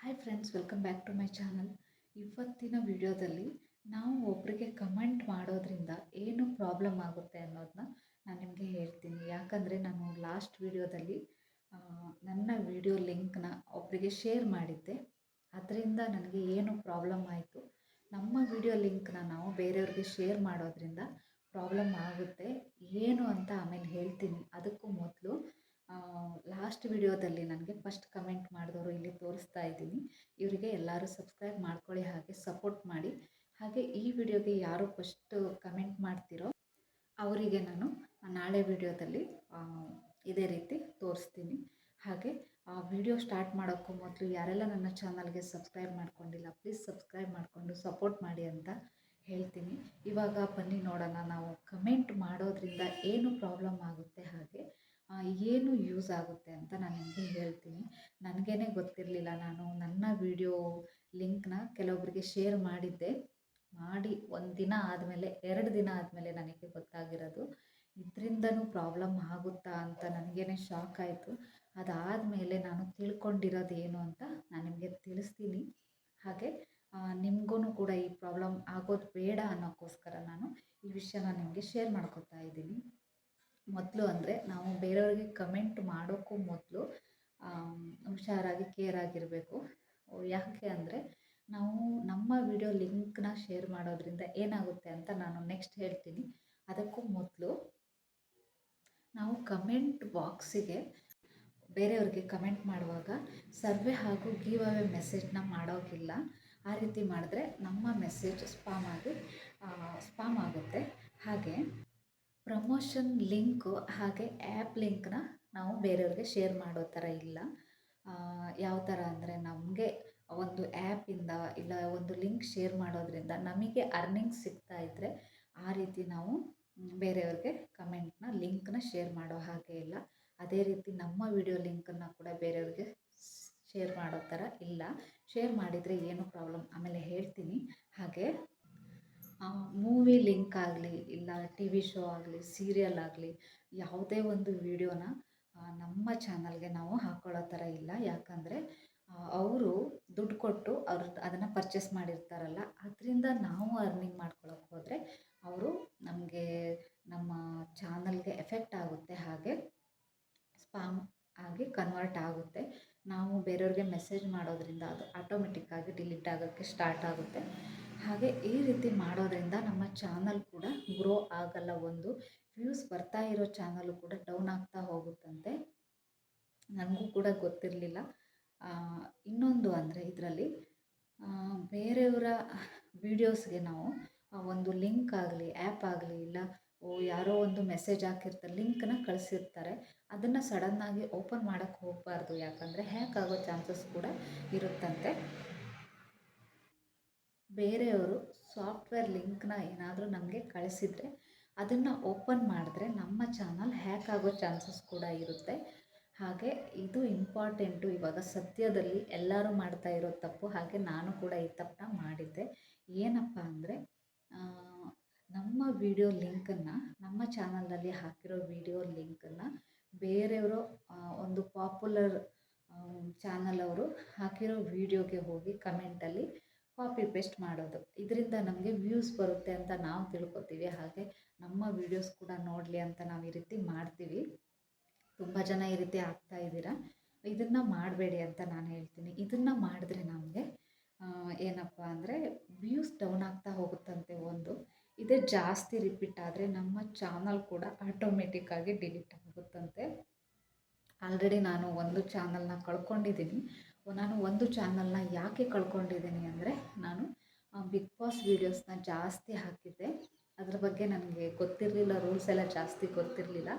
Hi friends welcome back to my channel ಇವತ್ತಿನ ವಿಡಿಯೋದಲ್ಲಿ ನಾವು ಒಬ್ಬರಿಗೆ ಕಮೆಂಟ್ ಮಾಡೋದ್ರಿಂದ ಏನು ಪ್ರಾಬ್ಲಮ್ ಆಗುತ್ತೆ ಅನ್ನೋದನ್ನ ನಾನು ನಿಮಗೆ ಹೇಳ್ತೀನಿ. ಯಾಕಂದರೆ ನಾನು ಲಾಸ್ಟ್ ವಿಡಿಯೋದಲ್ಲಿ ನನ್ನ ವಿಡಿಯೋ ಲಿಂಕ್ನ ಒಬ್ಬರಿಗೆ ಶೇರ್ ಮಾಡಿದ್ದೆ. ಅದರಿಂದ ನನಗೆ ಏನು ಪ್ರಾಬ್ಲಮ್ ಆಯಿತು? ನಮ್ಮ ವಿಡಿಯೋ ಲಿಂಕ್ನ ನಾವು ಬೇರೆಯವ್ರಿಗೆ ಶೇರ್ ಮಾಡೋದ್ರಿಂದ ಪ್ರಾಬ್ಲಮ್ ಆಗುತ್ತೆ. ಏನು ಅಂತ ಆಮೇಲೆ ಹೇಳ್ತೀನಿ. ಅದಕ್ಕೂ ಮೊದಲು ಲಾಸ್ಟ್ ವಿಡಿಯೋದಲ್ಲಿ ನನಗೆ ಫಸ್ಟ್ ಕಮೆಂಟ್ ಮಾಡಿದವರು ಇಲ್ಲಿ ತೋರಿಸ್ತಾ ಇದ್ದೀನಿ. ಇವರಿಗೆ ಎಲ್ಲರೂ ಸಬ್ಸ್ಕ್ರೈಬ್ ಮಾಡ್ಕೊಳ್ಳಿ, ಹಾಗೆ ಸಪೋರ್ಟ್ ಮಾಡಿ. ಹಾಗೆ ಈ ವಿಡಿಯೋಗೆ ಯಾರು ಫಸ್ಟ್ ಕಮೆಂಟ್ ಮಾಡ್ತೀರೋ, ಅವರಿಗೆ ನಾನು ನಾಳೆ ವಿಡಿಯೋದಲ್ಲಿ ಇದೇ ರೀತಿ ತೋರಿಸ್ತೀನಿ. ಹಾಗೆ, ಆ, ವಿಡಿಯೋ ಸ್ಟಾರ್ಟ್ ಮಾಡೋಕ್ಕೂ ಮೊದಲು ಯಾರೆಲ್ಲ ನನ್ನ ಚಾನಲ್ಗೆ ಸಬ್ಸ್ಕ್ರೈಬ್ ಮಾಡ್ಕೊಂಡಿಲ್ಲ ಪ್ಲೀಸ್ ಸಬ್ಸ್ಕ್ರೈಬ್ ಮಾಡಿಕೊಂಡು ಸಪೋರ್ಟ್ ಮಾಡಿ ಅಂತ ಹೇಳ್ತೀನಿ. ಇವಾಗ ಬನ್ನಿ ನೋಡೋಣ, ನಾವು ಕಮೆಂಟ್ ಮಾಡೋದ್ರಿಂದ ಏನು ಪ್ರಾಬ್ಲಮ್ ಆಗುತ್ತೆ ಏನು ಯೂಸ್ ಆಗುತ್ತೆ ಅಂತ ನಾನು ನಿಮಗೆ ಹೇಳ್ತೀನಿ. ನನಗೇನೆ ಗೊತ್ತಿರಲಿಲ್ಲ ನಾನು ನನ್ನ ವಿಡಿಯೋ ಲಿಂಕ್ನ ಕೆಲವೊಬ್ಬರಿಗೆ ಶೇರ್ ಮಾಡಿದ್ದೆ. ಮಾಡಿ ಒಂದು ದಿನ ಆದಮೇಲೆ, ಎರಡು ದಿನ ಆದಮೇಲೆ ನನಗೆ ಗೊತ್ತಾಗಿರೋದು. ಇದರಿಂದನೂ ಪ್ರಾಬ್ಲಮ್ ಆಗುತ್ತಾ ಅಂತ ನನಗೇನೆ ಶಾಕ್ ಆಯಿತು. ಅದಾದಮೇಲೆ ನಾನು ತಿಳ್ಕೊಂಡಿರೋದು ಏನು ಅಂತ ನಾನು ನಿಮಗೆ ತಿಳಿಸ್ತೀನಿ. ಹಾಗೆ ನಿಮಗೂ ಕೂಡ ಈ ಪ್ರಾಬ್ಲಮ್ ಆಗೋದು ಬೇಡ ಅನ್ನೋಕ್ಕೋಸ್ಕರ ನಾನು ಈ ವಿಷಯನ ನಿಮಗೆ ಶೇರ್ ಮಾಡ್ಕೊತಾ ಇದ್ದೀನಿ. ಮೊದಲು ಅಂದರೆ ನಾವು ಬೇರೆಯವ್ರಿಗೆ ಕಮೆಂಟ್ ಮಾಡೋಕ್ಕೂ ಮೊದಲು ಹುಷಾರಾಗಿ ಕೇರ್ ಆಗಿರಬೇಕು. ಯಾಕೆ ಅಂದರೆ ನಾವು ನಮ್ಮ ವಿಡಿಯೋ ಲಿಂಕ್ನ ಶೇರ್ ಮಾಡೋದ್ರಿಂದ ಏನಾಗುತ್ತೆ ಅಂತ ನಾನು ನೆಕ್ಸ್ಟ್ ಹೇಳ್ತೀನಿ. ಅದಕ್ಕೂ ಮೊದಲು ನಾವು ಕಮೆಂಟ್ ಬಾಕ್ಸಿಗೆ ಬೇರೆಯವ್ರಿಗೆ ಕಮೆಂಟ್ ಮಾಡುವಾಗ ಸರ್ವೆ ಹಾಗೂ ಗೀವ್ ಅವೇ ಮೆಸೇಜ್ನ ಮಾಡೋಕ್ಕಿಲ್ಲ ಆ ರೀತಿ ಮಾಡಿದ್ರೆ ನಮ್ಮ ಮೆಸೇಜ್ ಸ್ಪಾಮ್ ಆಗಿ ಸ್ಪಾಮ್ ಆಗುತ್ತೆ. ಹಾಗೆ ಪ್ರಮೋಷನ್ ಲಿಂಕು ಹಾಗೆ ಆ್ಯಪ್ ಲಿಂಕ್ನ ನಾವು ಬೇರೆಯವ್ರಿಗೆ ಶೇರ್ ಮಾಡೋ ಥರ ಇಲ್ಲ. ಯಾವ ಥರ ಅಂದರೆ ನಮಗೆ ಒಂದು ಆ್ಯಪಿಂದ ಇಲ್ಲ ಒಂದು ಲಿಂಕ್ ಶೇರ್ ಮಾಡೋದರಿಂದ ನಮಗೆ ಅರ್ನಿಂಗ್ ಸಿಗ್ತಾ ಇದ್ದರೆ ಆ ರೀತಿ ನಾವು ಬೇರೆಯವ್ರಿಗೆ ಕಮೆಂಟ್ನ ಲಿಂಕ್ನ ಶೇರ್ ಮಾಡೋ ಹಾಗೆ ಇಲ್ಲ. ಅದೇ ರೀತಿ ನಮ್ಮ ವಿಡಿಯೋ ಲಿಂಕನ್ನು ಕೂಡ ಬೇರೆಯವ್ರಿಗೆ ಶೇರ್ ಮಾಡೋ ಥರ ಇಲ್ಲ. ಶೇರ್ ಮಾಡಿದರೆ ಏನು ಪ್ರಾಬ್ಲಮ್ ಆಮೇಲೆ ಹೇಳ್ತೀನಿ. ಹಾಗೆ ಮೂವಿ ಲಿಂಕ್ ಆಗಲಿ, ಇಲ್ಲ ಟಿ ವಿ ಶೋ ಆಗಲಿ ಸೀರಿಯಲ್ ಆಗಲಿ, ಯಾವುದೇ ಒಂದು ವೀಡಿಯೋನ ನಮ್ಮ ಚಾನಲ್ಗೆ ನಾವು ಹಾಕ್ಕೊಳ್ಳೋ ಥರ ಇಲ್ಲ. ಯಾಕಂದರೆ ಅವರು ದುಡ್ಡು ಕೊಟ್ಟು ಅವ್ರು ಅದನ್ನು ಪರ್ಚೇಸ್ ಮಾಡಿರ್ತಾರಲ್ಲ, ಅದರಿಂದ ನಾವು ಅರ್ನಿಂಗ್ ಮಾಡ್ಕೊಳಕ್ಕೆ ಹೋದರೆ ಅವರು ನಮಗೆ ನಮ್ಮ ಚಾನಲ್ಗೆ ಎಫೆಕ್ಟ್ ಆಗುತ್ತೆ, ಹಾಗೆ ಸ್ಪಾಮ್ ಆಗಿ ಕನ್ವರ್ಟ್ ಆಗುತ್ತೆ. ನಾವು ಬೇರೆಯವ್ರಿಗೆ ಮೆಸೇಜ್ ಮಾಡೋದ್ರಿಂದ ಅದು ಆಟೋಮೆಟಿಕ್ಕಾಗಿ ಡಿಲೀಟ್ ಆಗೋಕ್ಕೆ ಸ್ಟಾರ್ಟ್ ಆಗುತ್ತೆ. ಹಾಗೆ ಈ ರೀತಿ ಮಾಡೋದರಿಂದ ನಮ್ಮ ಚಾನಲ್ ಕೂಡ ಗ್ರೋ ಆಗಲ್ಲ ಒಂದು. ವ್ಯೂಸ್ ಬರ್ತಾ ಇರೋ ಚಾನಲು ಕೂಡ ಡೌನ್ ಆಗ್ತಾ ಹೋಗುತ್ತಂತೆ. ನನಗೂ ಕೂಡ ಗೊತ್ತಿರಲಿಲ್ಲ. ಇನ್ನೊಂದು ಅಂದರೆ ಇದರಲ್ಲಿ ಬೇರೆಯವರ ವೀಡಿಯೋಸ್ಗೆ ನಾವು ಒಂದು ಲಿಂಕ್ ಆಗಲಿ ಆ್ಯಪ್ ಆಗಲಿ, ಇಲ್ಲ, ಓ, ಯಾರೋ ಒಂದು ಮೆಸೇಜ್ ಹಾಕಿರ್ತಾರೆ ಲಿಂಕನ್ನು ಕಳಿಸಿರ್ತಾರೆ. ಅದನ್ನು ಸಡನ್ನಾಗಿ ಓಪನ್ ಮಾಡೋಕ್ಕೆ ಹೋಗಬಾರ್ದು. ಯಾಕಂದರೆ ಹ್ಯಾಕ್ ಆಗೋ ಚಾನ್ಸಸ್ ಕೂಡ ಇರುತ್ತಂತೆ. ಬೇರೆಯವರು ಸಾಫ್ಟ್ವೇರ್ ಲಿಂಕ್ನ ಏನಾದರೂ ನಮಗೆ ಕಳಿಸಿದರೆ ಅದನ್ನು ಓಪನ್ ಮಾಡಿದ್ರೆ ನಮ್ಮ ಚಾನಲ್ ಹ್ಯಾಕ್ ಆಗೋ ಚಾನ್ಸಸ್ ಕೂಡ ಇರುತ್ತೆ. ಹಾಗೆ ಇದು ಇಂಪಾರ್ಟೆಂಟು. ಇವಾಗ ಸದ್ಯದಲ್ಲಿ ಎಲ್ಲರೂ ಮಾಡ್ತಾ ಇರೋ ತಪ್ಪು, ಹಾಗೆ ನಾನು ಕೂಡ ಈ ತಪ್ಪನ್ನ ಮಾಡಿದ್ದೆ. ಏನಪ್ಪ ಅಂದರೆ ನಮ್ಮ ವಿಡಿಯೋ ಲಿಂಕನ್ನು, ನಮ್ಮ ಚಾನಲಲ್ಲಿ ಹಾಕಿರೋ ವಿಡಿಯೋ ಲಿಂಕನ್ನು ಬೇರೆಯವರು ಒಂದು ಪಾಪ್ಯುಲರ್ ಚಾನಲ್ ಅವರು ಹಾಕಿರೋ ವಿಡಿಯೋಗೆ ಹೋಗಿ ಕಮೆಂಟಲ್ಲಿ ಪೇಸ್ಟ್ ಮಾಡೋದು. ಇದರಿಂದ ನಮಗೆ ವ್ಯೂಸ್ ಬರುತ್ತೆ ಅಂತ ನಾವು ತಿಳ್ಕೊತೀವಿ. ಹಾಗೆ ನಮ್ಮ ವೀಡಿಯೋಸ್ ಕೂಡ ನೋಡಲಿ ಅಂತ ನಾವು ಈ ರೀತಿ ಮಾಡ್ತೀವಿ. ತುಂಬ ಜನ ಈ ರೀತಿ ಆಗ್ತಾ ಇದ್ದೀರಾ. ಇದನ್ನು ಮಾಡಬೇಡಿ ಅಂತ ನಾನು ಹೇಳ್ತೀನಿ. ಇದನ್ನು ಮಾಡಿದ್ರೆ ನಮಗೆ ಏನಪ್ಪ ಅಂದರೆ ವ್ಯೂಸ್ ಡೌನ್ ಆಗ್ತಾ ಹೋಗುತ್ತಂತೆ ಒಂದು. ಇದೇ ಜಾಸ್ತಿ ರಿಪೀಟ್ ಆದರೆ ನಮ್ಮ ಚಾನಲ್ ಕೂಡ ಆಟೋಮೆಟಿಕ್ಕಾಗಿ ಡಿಲೀಟ್ ಆಗುತ್ತಂತೆ. ಆಲ್ರೆಡಿ ನಾನು ಒಂದು ಚಾನಲ್ನ ಕಳ್ಕೊಂಡಿದ್ದೀನಿ. ನಾನು ಒಂದು ಚಾನಲ್ನ ಯಾಕೆ ಕಳ್ಕೊಂಡಿದ್ದೀನಿ ಅಂದರೆ ನಾನು ಬಿಗ್ ಬಾಸ್ ವೀಡಿಯೋಸ್ನ ಜಾಸ್ತಿ ಹಾಕಿದ್ದೆ. ಅದ್ರ ಬಗ್ಗೆ ನನಗೆ ಗೊತ್ತಿರಲಿಲ್ಲ ರೂಲ್ಸ್ ಎಲ್ಲ ಜಾಸ್ತಿ ಗೊತ್ತಿರಲಿಲ್ಲ.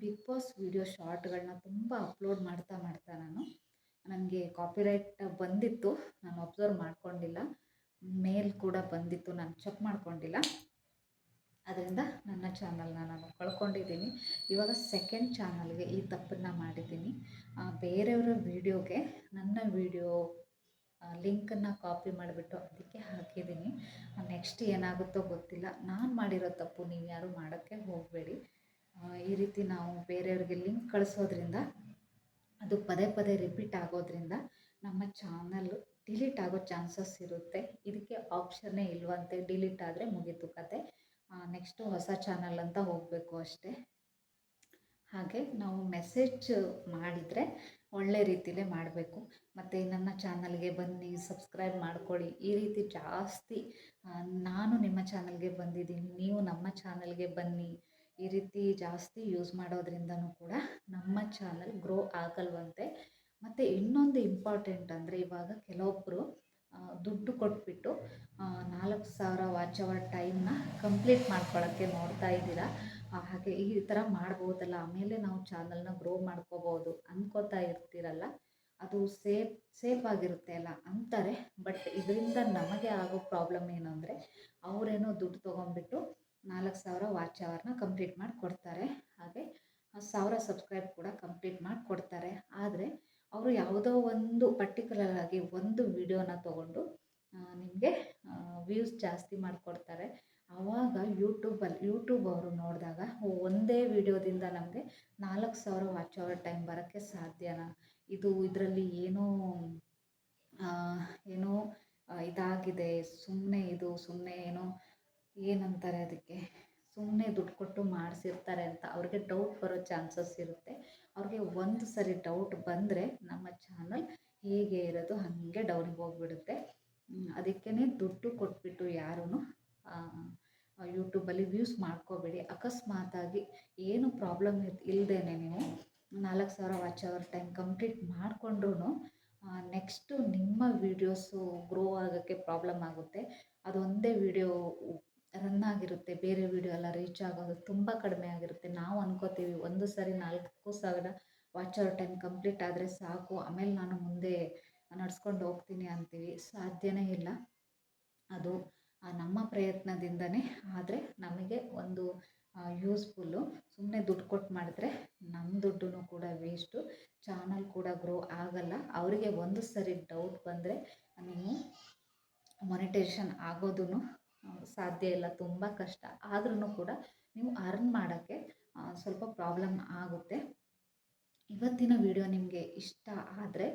ಬಿಗ್ ಬಾಸ್ ವೀಡಿಯೋ ಶಾರ್ಟ್ಗಳನ್ನ ತುಂಬ ಅಪ್ಲೋಡ್ ಮಾಡ್ತಾ ಮಾಡ್ತಾ ನಾನು. ನನಗೆ ಕಾಪಿರೈಟ್ ಬಂದಿತ್ತು, ನಾನು ಅಬ್ಸರ್ವ್ ಮಾಡ್ಕೊಂಡಿಲ್ಲ. ಮೇಲ್ ಕೂಡ ಬಂದಿತ್ತು, ನಾನು ಚೆಕ್ ಮಾಡ್ಕೊಂಡಿಲ್ಲ. ಅದರಿಂದ ನನ್ನ ಚಾನಲ್ನ ನಾನು ಕಳ್ಕೊಂಡಿದ್ದೀನಿ. ಇವಾಗ ಸೆಕೆಂಡ್ ಚಾನಲ್ಗೆ ಈ ತಪ್ಪನ್ನು ಮಾಡಿದ್ದೀನಿ. ಬೇರೆಯವರ ವೀಡಿಯೋಗೆ ನನ್ನ ವೀಡಿಯೋ ಲಿಂಕನ್ನು ಕಾಪಿ ಮಾಡಿಬಿಟ್ಟು ಅದಕ್ಕೆ ಹಾಕಿದ್ದೀನಿ. ನೆಕ್ಸ್ಟ್ ಏನಾಗುತ್ತೋ ಗೊತ್ತಿಲ್ಲ. ನಾನು ಮಾಡಿರೋ ತಪ್ಪು ನೀವು ಯಾರು ಮಾಡೋಕ್ಕೆ ಹೋಗಬೇಡಿ. ಈ ರೀತಿ ನಾವು ಬೇರೆಯವ್ರಿಗೆ ಲಿಂಕ್ ಕಳಿಸೋದ್ರಿಂದ, ಅದು ಪದೇ ಪದೇ ರಿಪೀಟ್ ಆಗೋದ್ರಿಂದ ನಮ್ಮ ಚಾನಲ್ ಡಿಲೀಟ್ ಆಗೋ ಚಾನ್ಸಸ್ ಇರುತ್ತೆ. ಇದಕ್ಕೆ ಆಪ್ಷನ್ನೇ ಇಲ್ವಂತೆ. ಡಿಲೀಟ್ ಆದರೆ ಮುಗೀತು ಕತೆ. ನೆಕ್ಸ್ಟು ಹೊಸ ಚಾನಲ್ ಅಂತ ಹೋಗಬೇಕು ಅಷ್ಟೇ. ಹಾಗೆ ನಾವು ಮೆಸೇಜ್ ಮಾಡಿದರೆ ಒಳ್ಳೆ ರೀತಿಲೇ ಮಾಡಬೇಕು. ಮತ್ತು ನನ್ನ ಚಾನಲ್ಗೆ ಬನ್ನಿ ಸಬ್ಸ್ಕ್ರೈಬ್ ಮಾಡ್ಕೊಳ್ಳಿ. ಈ ರೀತಿ ಜಾಸ್ತಿ ನಾನು ನಿಮ್ಮ ಚಾನಲ್ಗೆ ಬಂದಿದ್ದೀನಿ, ನೀವು ನಮ್ಮ ಚಾನಲ್ಗೆ ಬನ್ನಿ. ಈ ರೀತಿ ಜಾಸ್ತಿ ಯೂಸ್ ಮಾಡೋದ್ರಿಂದನೂ ಕೂಡ ನಮ್ಮ ಚಾನಲ್ ಗ್ರೋ ಆಗಲ್ವಂತೆ. ಮತ್ತು ಇನ್ನೊಂದು ಇಂಪಾರ್ಟೆಂಟ್ ಅಂದರೆ ಇವಾಗ ಕೆಲವೊಬ್ಬರು ದುಡ್ಡು ಕೊಟ್ಬಿಟ್ಟು ನಾಲ್ಕು ಸಾವಿರ ವಾಚ್ ಅವರ್ ಟೈಮ್ನ ಕಂಪ್ಲೀಟ್ ಮಾಡ್ಕೊಳ್ಳೋಕ್ಕೆ ನೋಡ್ತಾ ಇದ್ದೀರಾ? ಹಾಗೆ ಈ ಥರ ಮಾಡ್ಬೋದಲ್ಲ, ಆಮೇಲೆ ನಾವು ಚಾನಲ್ನ ಗ್ರೋ ಮಾಡ್ಕೋಬೋದು ಅಂದ್ಕೋತಾ ಇರ್ತೀರಲ್ಲ, ಅದು ಸೇಫ್ ಸೇಫ್ ಆಗಿರುತ್ತೆ ಅಲ್ಲ ಅಂತಾರೆ. ಬಟ್ ಇದರಿಂದ ನಮಗೆ ಆಗೋ ಪ್ರಾಬ್ಲಮ್ ಏನು ಅಂದರೆ, ಅವರೇನೋ ದುಡ್ಡು ತೊಗೊಂಡ್ಬಿಟ್ಟು ನಾಲ್ಕು ಸಾವಿರ ವಾಚ್ ಅವರ್ನ ಕಂಪ್ಲೀಟ್ ಮಾಡಿ ಕೊಡ್ತಾರೆ ಹಾಗೆ ಸಾವಿರ ಸಬ್ಸ್ಕ್ರೈಬ್ ಕೂಡ ಕಂಪ್ಲೀಟ್ ಮಾಡಿ ಕೊಡ್ತಾರೆ ಆದರೆ ಯಾವುದೋ ಒಂದು ಪರ್ಟಿಕ್ಯುಲರ್ ಆಗಿ ಒಂದು ವಿಡಿಯೋನ ತಗೊಂಡು ನಿಮಗೆ ವ್ಯೂಸ್ ಜಾಸ್ತಿ ಮಾಡಿಕೊಡ್ತಾರೆ. ಆವಾಗ ಯೂಟ್ಯೂಬಲ್ಲಿ ಯೂಟ್ಯೂಬ್ ಅವರು ನೋಡಿದಾಗ ಒಂದೇ ವಿಡಿಯೋದಿಂದ ನಮಗೆ ನಾಲ್ಕು ಸಾವಿರ ವಾಚ್ ಅವರ್ ಟೈಮ್ ಬರೋಕ್ಕೆ ಸಾಧ್ಯನಾ? ಇದು ಇದರಲ್ಲಿ ಏನೋ ಏನೋ ಇದಾಗಿದೆ ಸುಮ್ಮನೆ ಇದು ಸುಮ್ಮನೆ ಏನೋ, ಏನಂತಾರೆ ಅದಕ್ಕೆ? ಸುಮ್ಮನೆ ದುಡ್ಡು ಕೊಟ್ಟು ಮಾಡಿಸಿರ್ತಾರೆ ಅಂತ. ಅವ್ರಿಗೆ ಡೌಟ್ ಬರೋ ಚಾನ್ಸಸ್ ಇರುತ್ತೆ. ಅವ್ರಿಗೆ ಒಂದು ಸರಿ ಡೌಟ್ ಬಂದರೆ ನಮ್ಮ ಚಾನಲ್ ಹೇಗೆ ಇರೋದು ಹಾಗೆ ಡೌನಿಗೆ ಹೋಗ್ಬಿಡುತ್ತೆ. ಅದಕ್ಕೇ ದುಡ್ಡು ಕೊಟ್ಬಿಟ್ಟು ಯಾರೂ ಯೂಟ್ಯೂಬಲ್ಲಿ ವ್ಯೂಸ್ ಮಾಡ್ಕೋಬೇಡಿ. ಅಕಸ್ಮಾತಾಗಿ ಏನು ಪ್ರಾಬ್ಲಮ್ ಇಲ್ಲದೇ ನೀವು ನಾಲ್ಕು ಸಾವಿರ ವಾಚ್ ಅವರ್ ಟೈಮ್ ಕಂಪ್ಲೀಟ್ ಮಾಡಿಕೊಂಡ್ರೂ ನೆಕ್ಸ್ಟು ನಿಮ್ಮ ವೀಡಿಯೋಸು ಗ್ರೋ ಆಗೋಕ್ಕೆ ಪ್ರಾಬ್ಲಮ್ ಆಗುತ್ತೆ. ಅದೊಂದೇ ವೀಡಿಯೋ ರನ್ ಆಗಿರುತ್ತೆ, ಬೇರೆ ವೀಡಿಯೋ ಎಲ್ಲ ರೀಚ್ ಆಗೋದು ತುಂಬ ಕಡಿಮೆ ಆಗಿರುತ್ತೆ. ನಾವು ಅನ್ಕೋತೀವಿ ಒಂದು ಸರಿ ನಾಲ್ಕು ಸಾವಿರ ವಾಚ್ ಅವರ್ ಟೈಮ್ ಕಂಪ್ಲೀಟ್ ಆದರೆ ಸಾಕು, ಆಮೇಲೆ ನಾನು ಮುಂದೆ ನಡ್ಸ್ಕೊಂಡು ಹೋಗ್ತೀನಿ ಅಂತೀವಿ. ಸಾಧ್ಯವೇ ಇಲ್ಲ. ಅದು ನಮ್ಮ ಪ್ರಯತ್ನದಿಂದನೇ, ಆದರೆ ನಮಗೆ ಒಂದು ಯೂಸ್ಫುಲ್ಲು ಸುಮ್ಮನೆ ದುಡ್ಡು ಕೊಟ್ಟು ಮಾಡಿದ್ರೆ ನಮ್ಮ ದುಡ್ಡು ಕೂಡ ವೇಸ್ಟು ಚಾನಲ್ ಕೂಡ ಗ್ರೋ ಆಗಲ್ಲ. ಅವರಿಗೆ ಒಂದು ಸರಿ ಡೌಟ್ ಬಂದರೆ, ನೀವು ಮೊನಿಟೇಷನ್ ಆಗೋದೂ ಸಾಧ್ಯ ಇಲ್ಲ, ತುಂಬ ಕಷ್ಟ. ಆದ್ರೂ ಕೂಡ ನೀವು ಅರ್ನ್ ಮಾಡೋಕ್ಕೆ ಸ್ವಲ್ಪ ಪ್ರಾಬ್ಲಮ್ ಆಗುತ್ತೆ. ಇವತ್ತಿನ ವಿಡಿಯೋ ನಿಮಗೆ ಇಷ್ಟ ಆದರೆ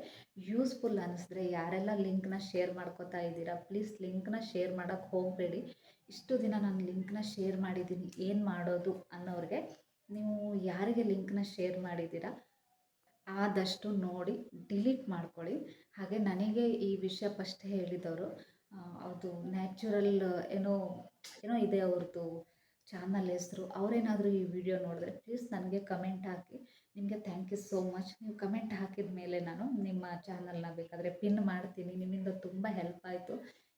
ಯೂಸ್ಫುಲ್ ಅನ್ನಿಸಿದ್ರೆ ಯಾರೆಲ್ಲ ಲಿಂಕ್ನ ಶೇರ್ ಮಾಡ್ಕೋತಾ ಇದ್ದೀರಾ, ಪ್ಲೀಸ್ ಲಿಂಕ್ನ ಶೇರ್ ಮಾಡೋಕ್ಕೆ ಹೋಗಬೇಡಿ. ಇಷ್ಟು ದಿನ ನಾನು ಲಿಂಕ್ನ ಶೇರ್ ಮಾಡಿದ್ದೀನಿ, ಏನು ಮಾಡೋದು ಅನ್ನೋರಿಗೆ ನೀವು ಯಾರಿಗೆ ಲಿಂಕ್ನ ಶೇರ್ ಮಾಡಿದ್ದೀರಾ ಆದಷ್ಟು ನೋಡಿ, ಡಿಲೀಟ್ ಮಾಡ್ಕೊಳ್ಳಿ. ಹಾಗೆ ನನಗೆ ಈ ವಿಷಯ ಫಸ್ಟ್ ಹೇಳಿದವರು ಅದು ನ್ಯಾಚುರಲ್ ಏನೋ ಏನೋ ಇದೆ ಅವ್ರದ್ದು ಚಾನಲ್ ಹೆಸರು. ಅವರೇನಾದರೂ ಈ ವಿಡಿಯೋ ನೋಡಿದ್ರೆ ಪ್ಲೀಸ್ ನನಗೆ ಕಮೆಂಟ್ ಹಾಕಿ. ನಿಮಗೆ ಥ್ಯಾಂಕ್ ಯು ಸೋ ಮಚ್ ನೀವು ಕಮೆಂಟ್ ಹಾಕಿದ ಮೇಲೆ ನಾನು ನಿಮ್ಮ ಚಾನಲ್ನ ಬೇಕಾದರೆ ಪಿನ್ ಮಾಡ್ತೀನಿ. ನಿಮ್ಮಿಂದ ತುಂಬ ಹೆಲ್ಪ್ ಆಯಿತು.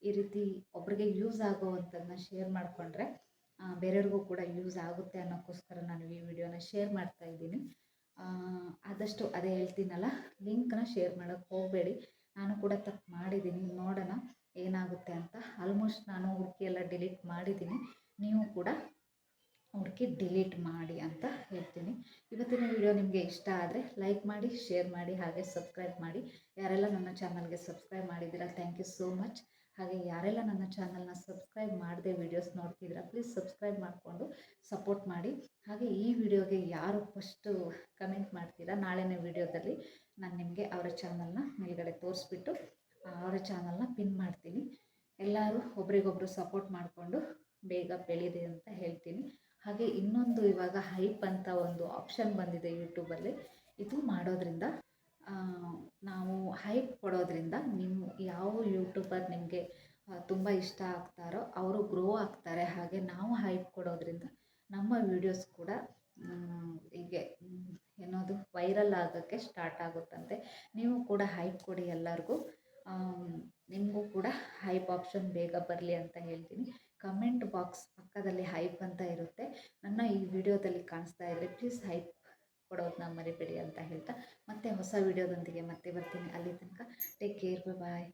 ಈ ರೀತಿ ಒಬ್ರಿಗೆ ಯೂಸ್ ಆಗೋವಂಥದ್ದನ್ನ ಶೇರ್ ಮಾಡಿಕೊಂಡ್ರೆ ಬೇರೆಯವ್ರಿಗೂ ಕೂಡ ಯೂಸ್ ಆಗುತ್ತೆ ಅನ್ನೋಕ್ಕೋಸ್ಕರ ನಾನು ಈ ವಿಡಿಯೋನ ಶೇರ್ ಮಾಡ್ತಾ ಇದ್ದೀನಿ. ಆದಷ್ಟು ಅದೇ ಹೇಳ್ತೀನಲ್ಲ ಲಿಂಕ್ನ ಶೇರ್ ಮಾಡೋಕ್ಕೆ ಹೋಗಬೇಡಿ. ನಾನು ಕೂಡ ತಪ್ಪು ಮಾಡಿದ್ದೀನಿ, ನೋಡೋಣ. ಏನಾಗುತ್ತೆ ಅಂತ ಆಲ್ಮೋಸ್ಟ್ ನಾನು ಹುಡುಕಿ ಎಲ್ಲ ಡಿಲೀಟ್ ಮಾಡಿದ್ದೀನಿ. ನೀವು ಕೂಡ ಹುಡುಕಿ ಡಿಲೀಟ್ ಮಾಡಿ ಅಂತ ಹೇಳ್ತೀನಿ. ಇವತ್ತಿನ ವಿಡಿಯೋ ನಿಮಗೆ ಇಷ್ಟ ಆದರೆ ಲೈಕ್ ಮಾಡಿ ಶೇರ್ ಮಾಡಿ, ಹಾಗೆ ಸಬ್ಸ್ಕ್ರೈಬ್ ಮಾಡಿ. ಯಾರೆಲ್ಲ ನನ್ನ ಚಾನಲ್ಗೆ ಸಬ್ಸ್ಕ್ರೈಬ್ ಮಾಡಿದ್ದೀರಾ ಥ್ಯಾಂಕ್ ಯು ಸೋ ಮಚ್ ಹಾಗೆ ಯಾರೆಲ್ಲ ನನ್ನ ಚಾನಲ್ನ ಸಬ್ಸ್ಕ್ರೈಬ್ ಮಾಡದೆ ವೀಡಿಯೋಸ್ ನೋಡ್ತಿದ್ದೀರಾ ಪ್ಲೀಸ್ ಸಬ್ಸ್ಕ್ರೈಬ್ ಮಾಡಿಕೊಂಡು ಸಪೋರ್ಟ್ ಮಾಡಿ. ಹಾಗೆ ಈ ವಿಡಿಯೋಗೆ ಯಾರು ಫಸ್ಟು ಕಮೆಂಟ್ ಮಾಡ್ತೀರಾ, ನಾಳೆನೇ ವಿಡಿಯೋದಲ್ಲಿ ನಾನು ನಿಮಗೆ ಅವರ ಚಾನಲ್ನ ಮೇಲ್ಗಡೆ ತೋರಿಸ್ಬಿಟ್ಟು ಅವರ ಚಾನಲ್ನ ಪಿನ್ ಮಾಡ್ತೀನಿ ಎಲ್ಲರೂ ಒಬ್ರಿಗೊಬ್ರು ಸಪೋರ್ಟ್ ಮಾಡಿಕೊಂಡು ಬೇಗ ಬೆಳೀರಿ ಅಂತ ಹೇಳ್ತೀನಿ. ಹಾಗೆ ಇನ್ನೊಂದು ಇವಾಗ ಹೈಪ್ ಅಂತ ಒಂದು ಆಪ್ಷನ್ ಬಂದಿದೆ ಯೂಟ್ಯೂಬಲ್ಲಿ ಇದು ಮಾಡೋದ್ರಿಂದ ನಾವು ಹೈಪ್ ಕೊಡೋದ್ರಿಂದ ನಿಮ್ಮ ಯಾವ ಯೂಟ್ಯೂಬರ್ ನಿಮಗೆ ತುಂಬ ಇಷ್ಟ ಆಗ್ತಾರೋ ಅವರು ಗ್ರೋ ಆಗ್ತಾರೆ. ಹಾಗೆ ನಾವು ಹೈಪ್ ಕೊಡೋದ್ರಿಂದ ನಮ್ಮ ವೀಡಿಯೋಸ್ ಕೂಡ ಹೀಗೆ ಏನೋದು ವೈರಲ್ ಆಗೋಕ್ಕೆ ಸ್ಟಾರ್ಟ್ ಆಗುತ್ತಂತೆ. ನೀವು ಕೂಡ ಹೈಪ್ ಕೊಡಿ ಎಲ್ಲರಿಗೂ. ನಿಮಗೂ ಕೂಡ ಹೈಪ್ ಆಪ್ಷನ್ ಬೇಗ ಬರಲಿ ಅಂತ ಹೇಳ್ತೀನಿ. ಕಮೆಂಟ್ ಬಾಕ್ಸ್ ಪಕ್ಕದಲ್ಲಿ ಹೈಪ್ ಅಂತ ಇರುತ್ತೆ. ನನ್ನ ಈ ವಿಡಿಯೋದಲ್ಲಿ ಕಾಣಿಸ್ತಾ ಇದ್ದರೆ ಪ್ಲೀಸ್ ಹೈಪ್ ಕೊಡೋದನ್ನ ಮರಿಬೇಡಿ ಅಂತ ಹೇಳ್ತಾ ಮತ್ತೆ ಹೊಸ ವಿಡಿಯೋದೊಂದಿಗೆ ಮತ್ತೆ ಬರ್ತೀನಿ. ಅಲ್ಲಿ ತನಕ ಟೇಕ್ ಕೇರ್ ಬಾಯ್